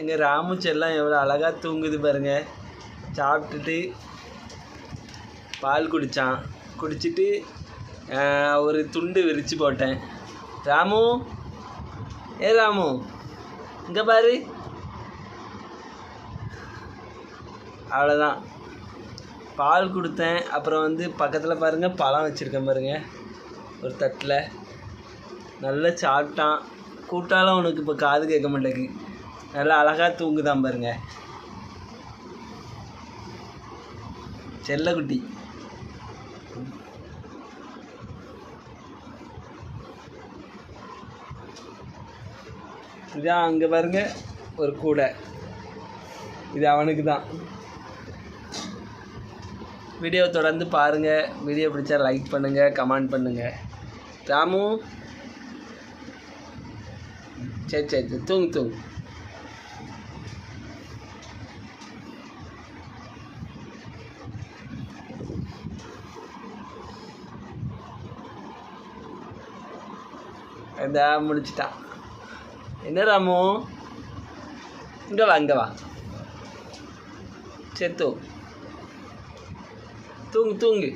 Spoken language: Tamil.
எங்கள் ராமு செல்லம் எவ்வளோ அழகாக தூங்குது பாருங்க. சாப்பிட்டுட்டு பால் குடித்தான் குடிச்சிட்டு ஒரு துண்டு விரித்து போட்டேன். ராமு? ஏ ராமு? இங்கே பாரு. அவ்வளோதான் பால் கொடுத்தேன். அப்புறம் வந்து பக்கத்தில் பாருங்கள் பழம் வச்சுருக்கேன் பாருங்கள் ஒரு தட்டில். நல்லா சாப்பிட்டான். கூட்டாலும் அவனுக்கு இப்போ காது கேட்க மாட்டேங்குது. நல்லா அழகாக தூங்குதான் பாருங்க. செல்லக்குட்டி. இதான் அங்கே பாருங்க ஒரு கூடை. இது அவனுக்கு தான் வீடியோ தொடர்ந்து பாருங்கள் வீடியோ பிடிச்சா லைக் பண்ணுங்கள் கமெண்ட் பண்ணுங்கள் ராமு. சரி சரி சரி தூங்கு தூங்கு. இதா முடிச்சிட்டான் என்ன ராமு இங்கே வா இங்கே வா சரி தூங்கு தூங்கு தூங்கு